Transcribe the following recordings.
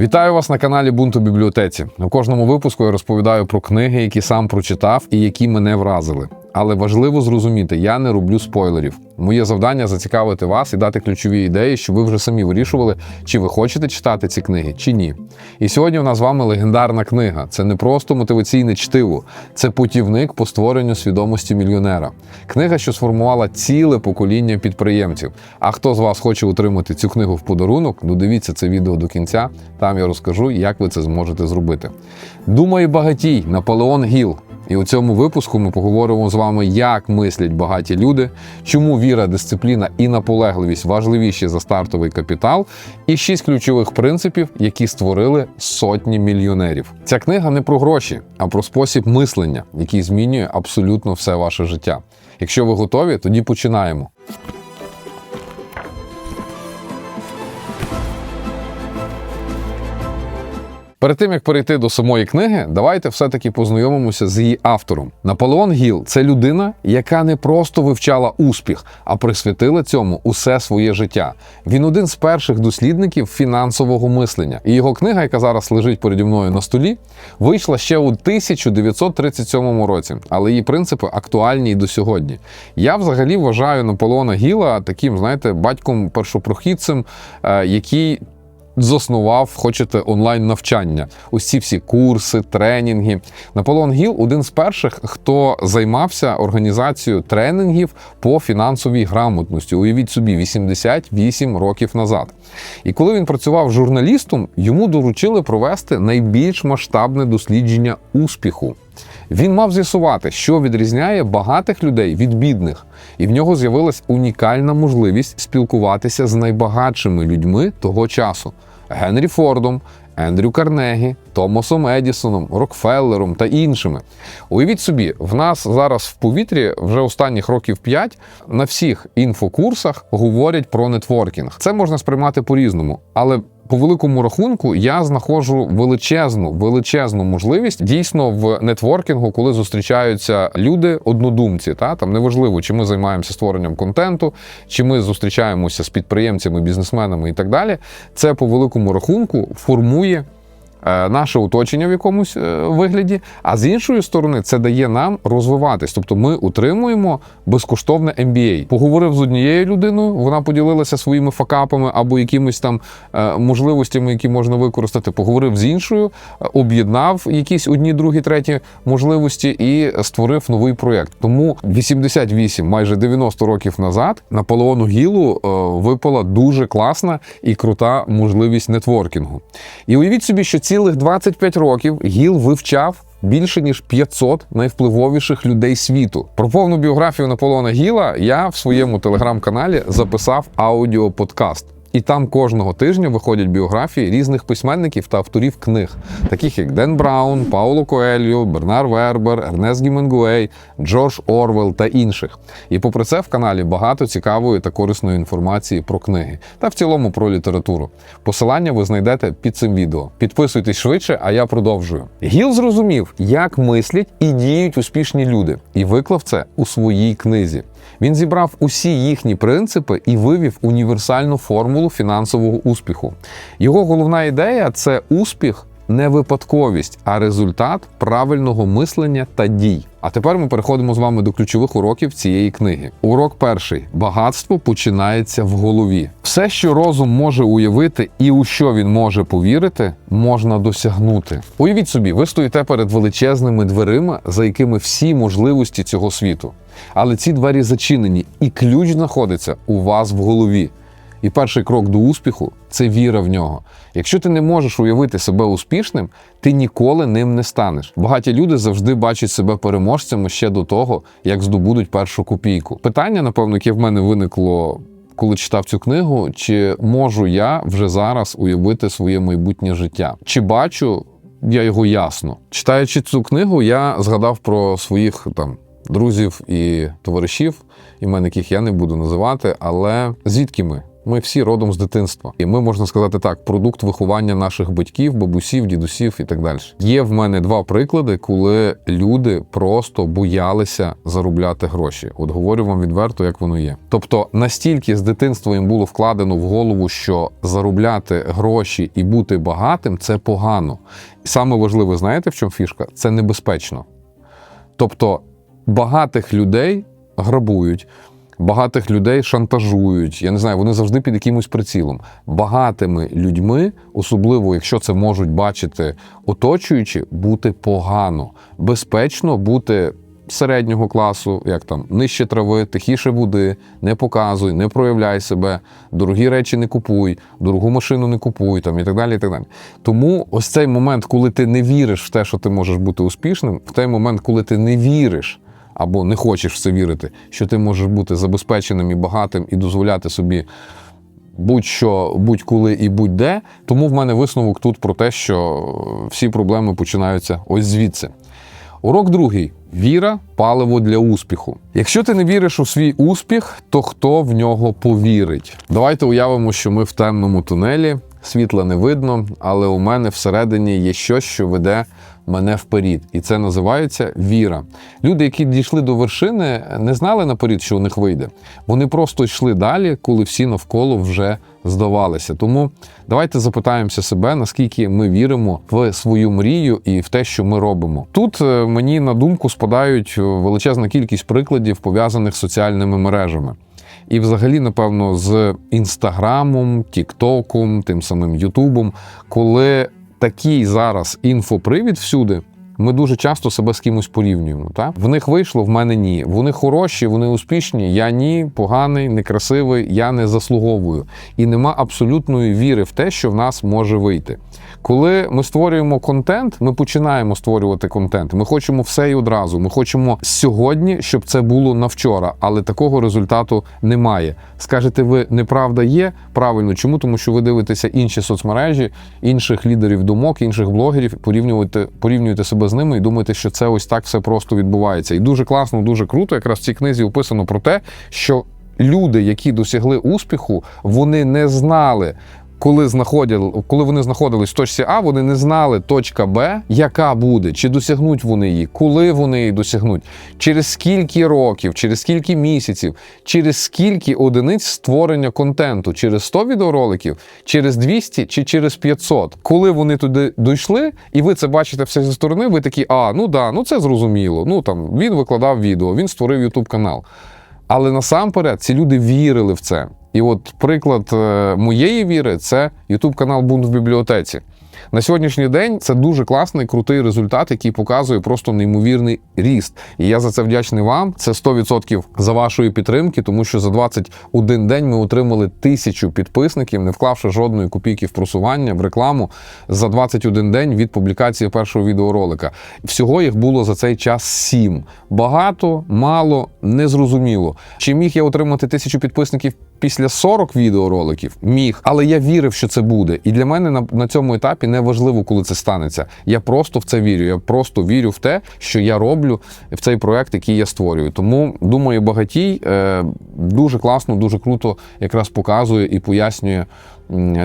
Вітаю вас на каналі Бунту Бібліотеці. У кожному випуску я розповідаю про книги, які сам прочитав і які мене вразили. Але важливо зрозуміти, я не роблю спойлерів. Моє завдання зацікавити вас і дати ключові ідеї, щоб ви вже самі вирішували, чи ви хочете читати ці книги, чи ні. І сьогодні у нас з вами легендарна книга. Це не просто мотиваційне чтиво, це путівник по створенню свідомості мільйонера. Книга, що сформувала ціле покоління підприємців. А хто з вас хоче отримати цю книгу в подарунок, додивіться це відео до кінця. Там я розкажу, як ви це зможете зробити. Думає багатій Наполеон Гіл. І у цьому випуску ми поговоримо з вами, як мислять багаті люди, чому віра, дисципліна і наполегливість важливіші за стартовий капітал, і шість ключових принципів, які створили сотні мільйонерів. Ця книга не про гроші, а про спосіб мислення, який змінює абсолютно все ваше життя. Якщо ви готові, тоді починаємо. Перед тим як перейти до самої книги, давайте все-таки познайомимося з її автором. Наполеон Гіл це людина, яка не просто вивчала успіх, а присвятила цьому усе своє життя. Він один з перших дослідників фінансового мислення. І його книга, яка зараз лежить переді мною на столі, вийшла ще у 1937 році, але її принципи актуальні і до сьогодні. Я взагалі вважаю Наполеона Гіла таким, знаєте, батьком першопрохідцем, е, який заснував, хочете, онлайн навчання. Усі всі курси, тренінги. Наполеон Гіл один з перших, хто займався організацією тренінгів по фінансовій грамотності. Уявіть собі, 88 років назад. І коли він працював журналістом, йому доручили провести найбільш масштабне дослідження успіху. Він мав з'ясувати, що відрізняє багатих людей від бідних, і в нього з'явилась унікальна можливість спілкуватися з найбагатшими людьми того часу: Генрі Фордом, Ендрю Карнегі, Томасом Едісоном, Рокфеллером та іншими. Уявіть собі, в нас зараз в повітрі вже останніх років 5 на всіх інфокурсах говорять про нетворкінг. Це можна сприймати по-різному, але по великому рахунку я знаходжу величезну, величезну можливість дійсно в нетворкінгу, коли зустрічаються люди, однодумці. Та там неважливо, чи ми займаємося створенням контенту, чи ми зустрічаємося з підприємцями, бізнесменами і так далі. Це по великому рахунку формує. Е, Наше оточення в якомусь е, вигляді, а з іншої сторони, це дає нам розвиватись. Тобто ми утримуємо безкоштовне MBA. Поговорив з однією людиною, вона поділилася своїми факапами або якимись там е, можливостями, які можна використати. Поговорив з іншою, об'єднав якісь одні, другі, треті можливості і створив новий проєкт. Тому 88, майже 90 років назад Наполеону Гілу випала дуже класна і крута можливість нетворкінгу. І уявіть собі, що цілих 25 років Гіл вивчав. Більше ніж 500 найвпливовіших людей світу. Про повну біографію Наполеона Гіла я в своєму телеграм-каналі записав аудіоподкаст. І там кожного тижня виходять біографії різних письменників та авторів книг, таких як Ден Браун, Пауло Коельо, Бернар Вербер, Ернест Гіменгуей, Джордж Орвел та інших. І попри це в каналі багато цікавої та корисної інформації про книги та в цілому про літературу. Посилання ви знайдете під цим відео. Підписуйтесь швидше, а я продовжую. Гіл зрозумів, як мислять і діють успішні люди, і виклав це у своїй книзі. Він зібрав усі їхні принципи і вивів універсальну формулу фінансового успіху. Його головна ідея це успіх. Не випадковість, а результат правильного мислення та дій. А тепер ми переходимо з вами до ключових уроків цієї книги. Урок перший: багатство починається в голові. Все, що розум може уявити і у що він може повірити, можна досягнути. Уявіть собі, ви стоїте перед величезними дверима, за якими всі можливості цього світу. Але ці двері зачинені, і ключ знаходиться у вас в голові. І перший крок до успіху це віра в нього. Якщо ти не можеш уявити себе успішним, ти ніколи ним не станеш. Багаті люди завжди бачать себе переможцями ще до того, як здобудуть першу копійку. Питання, напевно, яке в мене виникло. Коли читав цю книгу, чи можу я вже зараз уявити своє майбутнє життя? Чи бачу я його ясно? Читаючи цю книгу, я згадав про своїх там друзів і товаришів, імен яких я не буду називати, але звідки ми? Ми всі родом з дитинства, і ми можна сказати так: продукт виховання наших батьків, бабусів, дідусів і так далі. Є в мене два приклади, коли люди просто боялися заробляти гроші. От говорю вам відверто, як воно є. Тобто настільки з дитинства їм було вкладено в голову, що заробляти гроші і бути багатим це погано. І саме важливе, знаєте, в чому фішка? Це небезпечно. Тобто багатих людей грабують. Багатих людей шантажують. Я не знаю, вони завжди під якимось прицілом. Багатими людьми, особливо якщо це можуть бачити оточуючі, бути погано, безпечно бути середнього класу, як там нижче трави, тихіше води, не показуй, не проявляй себе, дорогі речі не купуй, дорогу машину не купуй, там і так далі. І так далі. Тому ось цей момент, коли ти не віриш в те, що ти можеш бути успішним, в той момент, коли ти не віриш або не хочеш в це вірити, що ти можеш бути забезпеченим і багатим і дозволяти собі будь-що, будь-коли і будь-де. Тому в мене висновок тут про те, що всі проблеми починаються ось звідси. Урок другий: віра паливо для успіху. Якщо ти не віриш у свій успіх, то хто в нього повірить? Давайте уявимо, що ми в темному тунелі, світла не видно, але у мене всередині є щось, що веде мене вперід. І це називається віра. Люди, які дійшли до вершини, не знали наперед, що у них вийде. Вони просто йшли далі, коли всі навколо вже здавалися. Тому давайте запитаємося себе, наскільки ми віримо в свою мрію і в те, що ми робимо. Тут е, мені на думку спадають е, величезна кількість прикладів, пов'язаних з соціальними мережами. І, взагалі, напевно, з інстаграмом, Тіктоком, тим самим Ютубом, коли такий зараз інфопривід всюди. Ми дуже часто себе з кимось порівнюємо. Так? В них вийшло, в мене ні. Вони хороші, вони успішні. Я ні, поганий, некрасивий, я не заслуговую. І нема абсолютної віри в те, що в нас може вийти. Коли ми створюємо контент, ми починаємо створювати контент. Ми хочемо все і одразу. Ми хочемо сьогодні, щоб це було на вчора, але такого результату немає. Скажете, ви неправда є? Правильно, чому? Тому що ви дивитеся інші соцмережі, інших лідерів думок, інших блогерів, порівнюєте, порівнюєте себе з ними і думаєте, що це ось так все просто відбувається. І дуже класно, дуже круто. Якраз в цій книзі описано про те, що люди, які досягли успіху, вони не знали. Коли знаходили, коли вони знаходились в точці А, вони не знали точка Б, яка буде, чи досягнуть вони її, коли вони її досягнуть, через скільки років, через скільки місяців, через скільки одиниць створення контенту, через 100 відеороликів, через 200 чи через 500. Коли вони туди дійшли, і ви це бачите все зі сторони, ви такі, а ну да, ну це зрозуміло. Ну там він викладав відео, він створив ютуб канал. Але насамперед ці люди вірили в це. І от приклад е, моєї віри це youtube канал Бунт в бібліотеці. На сьогоднішній день це дуже класний, крутий результат, який показує просто неймовірний ріст. І я за це вдячний вам. Це 100% за вашої підтримки, тому що за 21 день ми отримали тисячу підписників, не вклавши жодної копійки в просування, в рекламу за 21 день від публікації першого відеоролика. Всього їх було за цей час сім. Багато, мало, незрозуміло. Чи міг я отримати тисячу підписників? Після 40 відеороликів міг, але я вірив, що це буде. І для мене на, на цьому етапі не важливо, коли це станеться. Я просто в це вірю. Я просто вірю в те, що я роблю в цей проект, який я створюю. Тому думаю, багатій е, дуже класно, дуже круто якраз показує і пояснює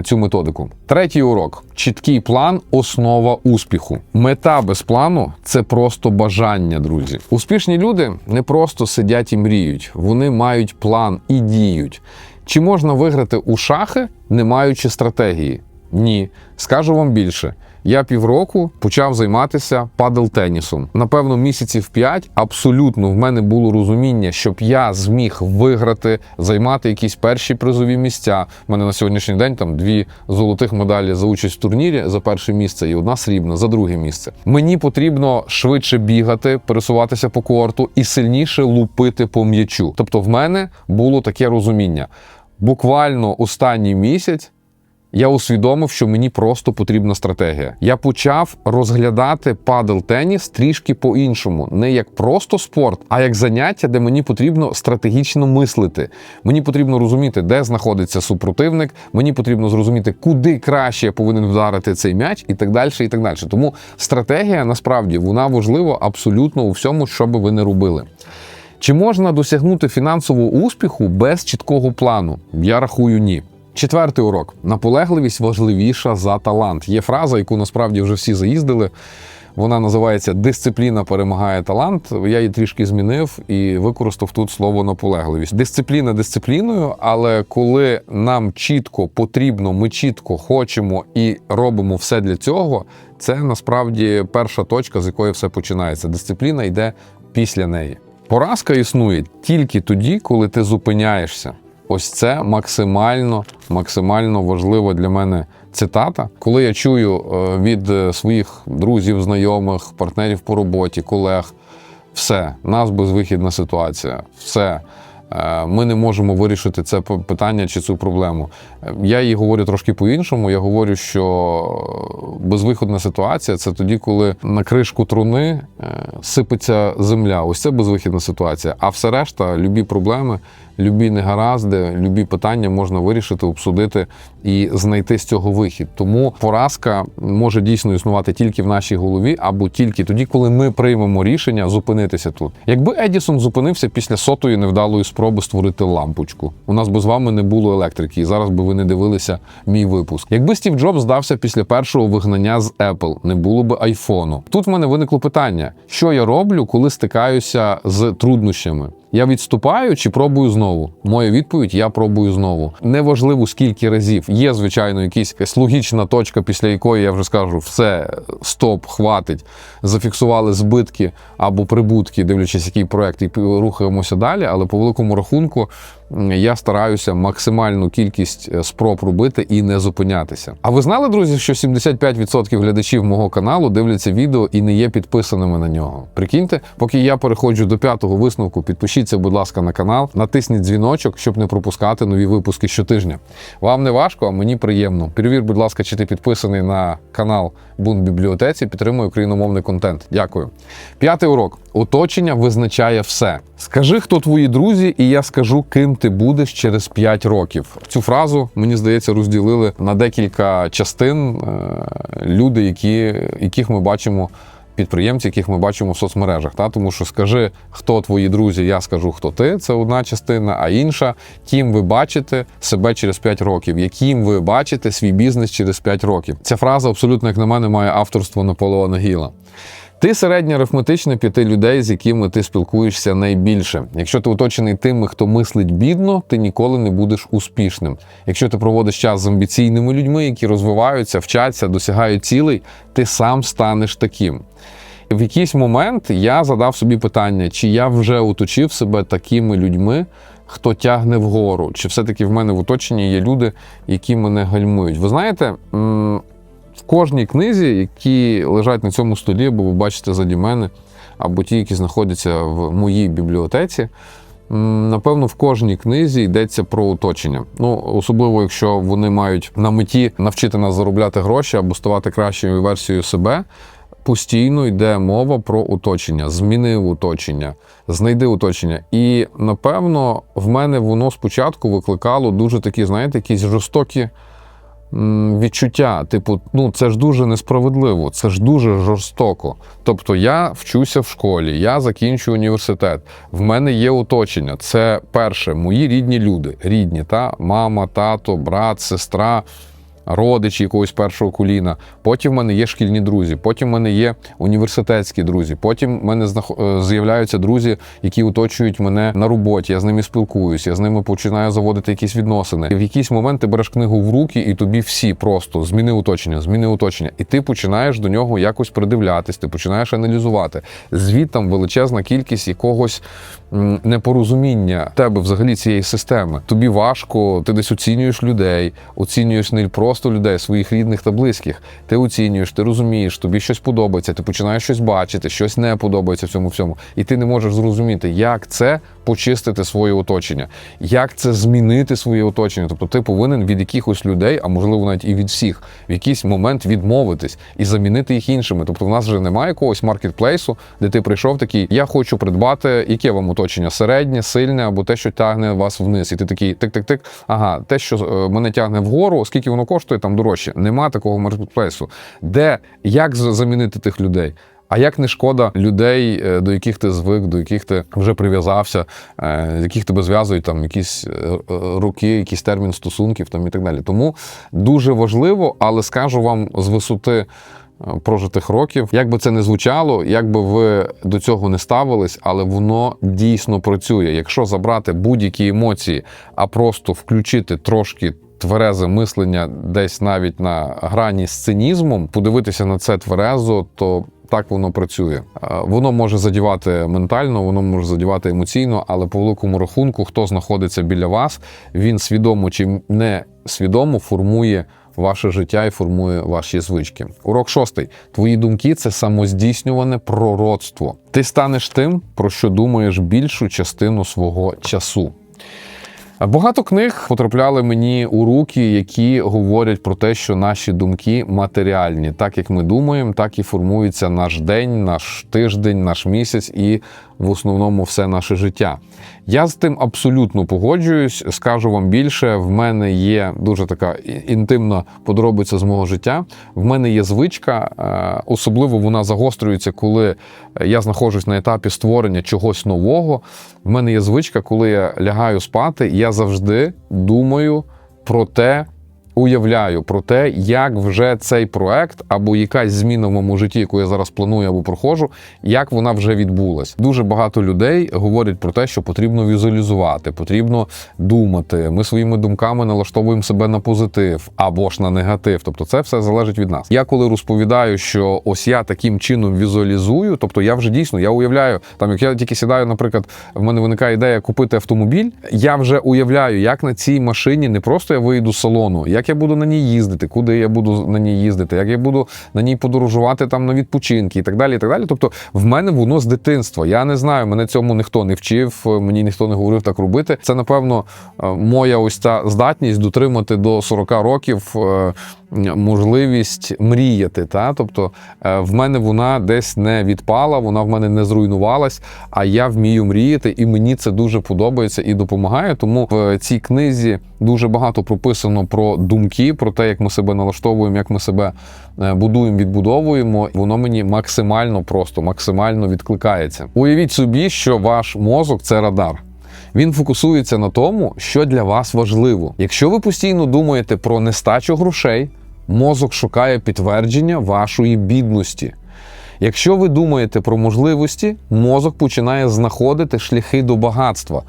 цю методику. Третій урок: чіткий план основа успіху. Мета без плану це просто бажання, друзі. Успішні люди не просто сидять і мріють, вони мають план і діють. Чи можна виграти у шахи, не маючи стратегії? Ні. Скажу вам більше. Я півроку почав займатися падл-тенісом. Напевно, місяців п'ять абсолютно в мене було розуміння, щоб я зміг виграти, займати якісь перші призові місця. У мене на сьогоднішній день там дві золотих медалі за участь в турнірі за перше місце і одна срібна за друге місце. Мені потрібно швидше бігати, пересуватися по корту і сильніше лупити по м'ячу. Тобто, в мене було таке розуміння. Буквально останній місяць я усвідомив, що мені просто потрібна стратегія. Я почав розглядати падл-теніс трішки по-іншому, не як просто спорт, а як заняття, де мені потрібно стратегічно мислити. Мені потрібно розуміти, де знаходиться супротивник. Мені потрібно зрозуміти, куди краще я повинен вдарити цей м'яч, і так далі. І так далі. Тому стратегія насправді вона важлива абсолютно у всьому, що би ви не робили. Чи можна досягнути фінансового успіху без чіткого плану? Я рахую, ні. Четвертий урок: наполегливість важливіша за талант. Є фраза, яку насправді вже всі заїздили. Вона називається Дисципліна перемагає талант. Я її трішки змінив і використав тут слово наполегливість. Дисципліна дисципліною, але коли нам чітко потрібно, ми чітко хочемо і робимо все для цього, це насправді перша точка, з якої все починається. Дисципліна йде після неї. Поразка існує тільки тоді, коли ти зупиняєшся. Ось це максимально, максимально важлива для мене цитата. Коли я чую е, від е, своїх друзів, знайомих, партнерів по роботі, колег, все, нас безвихідна ситуація, все. Е, Ми не можемо вирішити це питання чи цю проблему. Е, Я їй говорю трошки по-іншому. Я говорю, що безвиходна ситуація це тоді, коли на кришку труни е, сипеться земля. Ось це безвихідна ситуація. А все решта, любі проблеми, любі негаразди, любі питання можна вирішити, обсудити і знайти з цього вихід. Тому поразка може дійсно існувати тільки в нашій голові, або тільки тоді, коли ми приймемо рішення зупинитися тут. Якби Едісон зупинився після сотої невдалої спроби створити лампочку, у нас би з вами не було електрики, і зараз би ви не дивилися мій випуск. Якби Стів Джобс здався після першого вигнання з Apple, не було би айфону. Тут в мене виникло питання: що я роблю, коли стикаюся з труднощами? Я відступаю чи пробую знову? Моя відповідь: я пробую знову. Неважливо скільки разів. Є, звичайно, якась логічна точка, після якої я вже скажу, все, стоп, хватить. Зафіксували збитки або прибутки, дивлячись, який проект, і рухаємося далі. Але по великому рахунку я стараюся максимальну кількість е, спроб робити і не зупинятися. А ви знали, друзі, що 75% глядачів мого каналу дивляться відео і не є підписаними на нього? Прикиньте, поки я переходжу до п'ятого висновку, підпишіться, будь ласка, на канал, натисніть дзвіночок, щоб не пропускати нові випуски щотижня. Вам не важко, а мені приємно. Перевір, будь ласка, чи ти підписаний на канал Бунт бібліотеці. Підтримує україномовний контент. Дякую. П'ятий урок: оточення визначає все. Скажи, хто твої друзі, і я скажу, ким ти будеш через 5 років. Цю фразу мені здається розділили на декілька частин е, люди, які, яких ми бачимо. Підприємці, яких ми бачимо в соцмережах, та тому що скажи, хто твої друзі, я скажу, хто ти. Це одна частина, а інша, ким ви бачите себе через 5 років, яким ви бачите свій бізнес через 5 років. Ця фраза абсолютно, як на мене, має авторство Наполеона Гіла. Ти середньо арифметично п'яти людей, з якими ти спілкуєшся найбільше. Якщо ти оточений тими, хто мислить бідно, ти ніколи не будеш успішним. Якщо ти проводиш час з амбіційними людьми, які розвиваються, вчаться, досягають цілей, ти сам станеш таким. В якийсь момент я задав собі питання, чи я вже оточив себе такими людьми, хто тягне вгору, чи все-таки в мене в оточенні є люди, які мене гальмують. Ви знаєте, в кожній книзі, які лежать на цьому столі, або ви бачите заді мене, або ті, які знаходяться в моїй бібліотеці. Напевно, в кожній книзі йдеться про оточення. Ну, особливо, якщо вони мають на меті навчити нас заробляти гроші або ставати кращою версією себе. Постійно йде мова про оточення, зміни оточення, знайди оточення. І напевно в мене воно спочатку викликало дуже такі, знаєте, якісь жорстокі відчуття. Типу, ну це ж дуже несправедливо, це ж дуже жорстоко. Тобто я вчуся в школі, я закінчую університет. В мене є оточення. Це перше, мої рідні люди, рідні, та мама, тато, брат, сестра. Родичі якогось першого коліна. Потім в мене є шкільні друзі, потім в мене є університетські друзі. Потім в мене е, з'являються друзі, які оточують мене на роботі. Я з ними спілкуюся, я з ними починаю заводити якісь відносини. І в якийсь момент ти береш книгу в руки, і тобі всі просто зміни оточення, зміни оточення. І ти починаєш до нього якось придивлятись, ти починаєш аналізувати. Звідтам величезна кількість якогось непорозуміння тебе взагалі цієї системи. Тобі важко, ти десь оцінюєш людей, оцінюєш не просто людей, своїх рідних та близьких. Ти оцінюєш, ти розумієш, тобі щось подобається, ти починаєш щось бачити, щось не подобається в цьому всьому. І ти не можеш зрозуміти, як це почистити своє оточення, як це змінити своє оточення. Тобто ти повинен від якихось людей, а можливо навіть і від всіх, в якийсь момент відмовитись і замінити їх іншими. Тобто, в нас вже немає якогось маркетплейсу, де ти прийшов такий, я хочу придбати, яке вам оточення? Середнє, сильне або те, що тягне вас вниз. І ти такий тик-тик-тик. Ага, те, що е, мене тягне вгору, скільки воно коштує, там дорожче. Нема такого маркетплейсу. Де як замінити тих людей? А як не шкода людей, е, до яких ти звик, до яких ти вже прив'язався, е, з яких тебе зв'язують там якісь е, роки, якийсь термін стосунків там і так далі. Тому дуже важливо, але скажу вам з висоти. Прожитих років, як би це не звучало, як би ви до цього не ставились, але воно дійсно працює. Якщо забрати будь-які емоції, а просто включити трошки тверезе мислення, десь навіть на грані з цинізмом, подивитися на це тверезо, то так воно працює. Е, Воно може задівати ментально, воно може задівати емоційно, але по великому рахунку, хто знаходиться біля вас, він свідомо чи не свідомо формує ваше життя і формує ваші звички. Урок шостий. Твої думки це самоздійснюване пророцтво. Ти станеш тим, про що думаєш більшу частину свого часу. Багато книг потрапляли мені у руки, які говорять про те, що наші думки матеріальні. Так як ми думаємо, так і формується наш день, наш тиждень, наш місяць і в основному все наше життя. Я з тим абсолютно погоджуюсь. Скажу вам більше, в мене є дуже така інтимна подробиця з мого життя. В мене є звичка, е, особливо вона загострюється, коли я знаходжусь на етапі створення чогось нового. В мене є звичка, коли я лягаю спати, я завжди думаю про те. Уявляю про те, як вже цей проект або якась зміна в моєму житті, яку я зараз планую або проходжу, як вона вже відбулась. Дуже багато людей говорять про те, що потрібно візуалізувати, потрібно думати. Ми своїми думками налаштовуємо себе на позитив або ж на негатив. Тобто, це все залежить від нас. Я коли розповідаю, що ось я таким чином візуалізую, тобто я вже дійсно я уявляю, там як я тільки сідаю, наприклад, в мене виникає ідея купити автомобіль. Я вже уявляю, як на цій машині не просто я вийду з салону, як я буду на ній їздити, куди я буду на ній їздити, як я буду на ній подорожувати там на відпочинки і так далі. І так далі. Тобто, в мене воно з дитинства. Я не знаю, мене цьому ніхто не вчив, мені ніхто не говорив так робити. Це напевно е, моя ось ця здатність дотримати до 40 років. Можливість мріяти, та тобто е, в мене вона десь не відпала, вона в мене не зруйнувалась, а я вмію мріяти, і мені це дуже подобається і допомагає. Тому в цій книзі дуже багато прописано про думки, про те, як ми себе налаштовуємо, як ми себе е, будуємо, відбудовуємо. Воно мені максимально просто, максимально відкликається. Уявіть собі, що ваш мозок це радар. Він фокусується на тому, що для вас важливо. Якщо ви постійно думаєте про нестачу грошей, мозок шукає підтвердження вашої бідності. Якщо ви думаєте про можливості, мозок починає знаходити шляхи до багатства.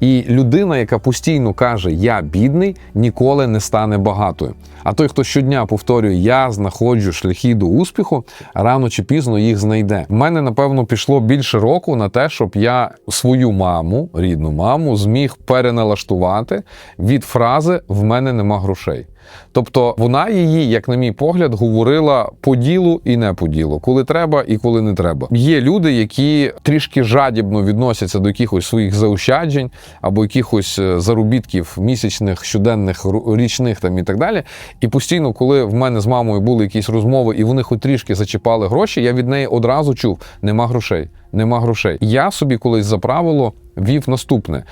І людина, яка постійно каже Я бідний, ніколи не стане багатою. А той, хто щодня повторює Я знаходжу шляхи до успіху, рано чи пізно їх знайде. У мене, напевно, пішло більше року на те, щоб я свою маму, рідну маму, зміг переналаштувати від фрази В мене нема грошей. Тобто вона її, як на мій погляд, говорила по ділу і не по ділу, коли треба і коли не треба. Є люди, які трішки жадібно відносяться до якихось своїх заощаджень або якихось е, заробітків місячних, щоденних, річних там і так далі. І постійно, коли в мене з мамою були якісь розмови, і вони хоч трішки зачіпали гроші, я від неї одразу чув: нема грошей, нема грошей. Я собі колись за правило вів наступне: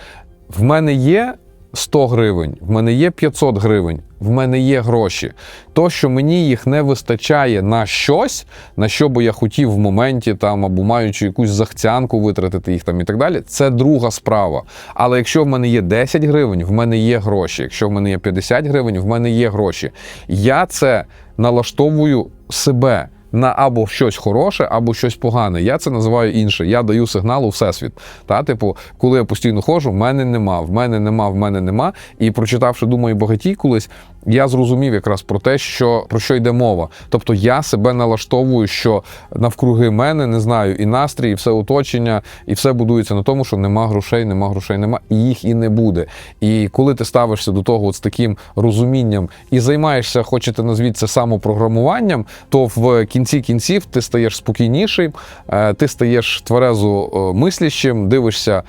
в мене є 100 гривень, в мене є 500 гривень, в мене є гроші. То, що мені їх не вистачає на щось, на що би я хотів в моменті, там або маючи якусь захцянку витратити їх там і так далі, це друга справа. Але якщо в мене є 10 гривень, в мене є гроші. Якщо в мене є 50 гривень, в мене є гроші. Я це налаштовую себе. На або щось хороше, або щось погане. Я це називаю інше. Я даю сигнал у всесвіт. Та, типу, коли я постійно ходжу, в мене нема, в мене нема, в мене нема. І прочитавши думаю, багатій колись, я зрозумів якраз про те, що про що йде мова. Тобто я себе налаштовую, що навкруги мене не знаю, і настрій, і все оточення, і все будується на тому, що нема грошей, нема грошей, нема, і їх і не буде. І коли ти ставишся до того от з таким розумінням і займаєшся, хочете назвіть це самопрограмуванням, то в кінці кінців ти стаєш спокійнішим, е, ти стаєш тверезо е, мислящим, дивишся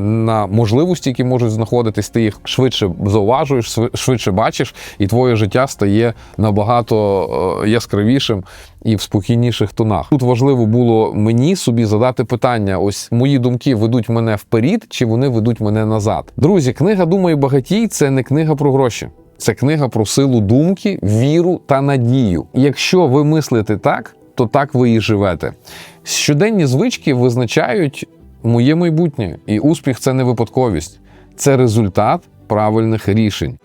на можливості, які можуть знаходитись, ти їх швидше зауважуєш, швидше бачиш, і твоє життя стає набагато е, яскравішим і в спокійніших тонах. Тут важливо було мені собі задати питання: ось мої думки ведуть мене вперед, чи вони ведуть мене назад. Друзі, книга Думай багатій це не книга про гроші. Це книга про силу думки, віру та надію. Якщо ви мислите так, то так ви і живете. Щоденні звички визначають моє майбутнє, і успіх це не випадковість, це результат правильних рішень.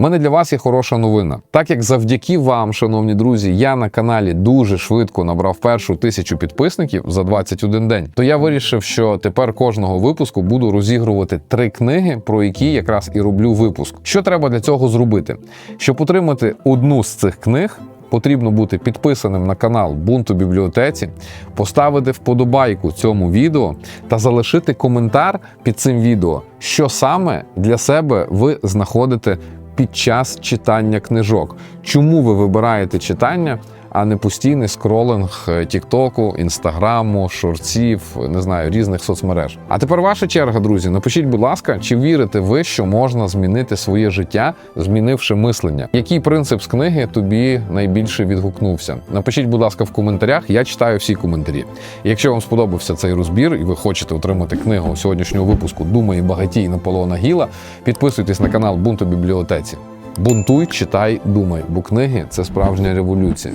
У мене для вас є хороша новина. Так як завдяки вам, шановні друзі, я на каналі дуже швидко набрав першу тисячу підписників за 21 день, то я вирішив, що тепер кожного випуску буду розігрувати три книги, про які якраз і роблю випуск. Що треба для цього зробити? Щоб отримати одну з цих книг. Потрібно бути підписаним на канал Бунту бібліотеці, поставити вподобайку цьому відео та залишити коментар під цим відео, що саме для себе ви знаходите під час читання книжок. Чому ви вибираєте читання, а не постійний скролинг е, Тіктоку, Інстаграму, шорців, не знаю, різних соцмереж. А тепер ваша черга, друзі. Напишіть, будь ласка, чи вірите ви, що можна змінити своє життя, змінивши мислення? Який принцип з книги тобі найбільше відгукнувся? Напишіть, будь ласка, в коментарях. Я читаю всі коментарі. Якщо вам сподобався цей розбір і ви хочете отримати книгу сьогоднішнього випуску Думай багатій Наполеона Гіла, підписуйтесь на канал Бунту бібліотеці. Бунтуй, читай, думай, бо книги це справжня революція.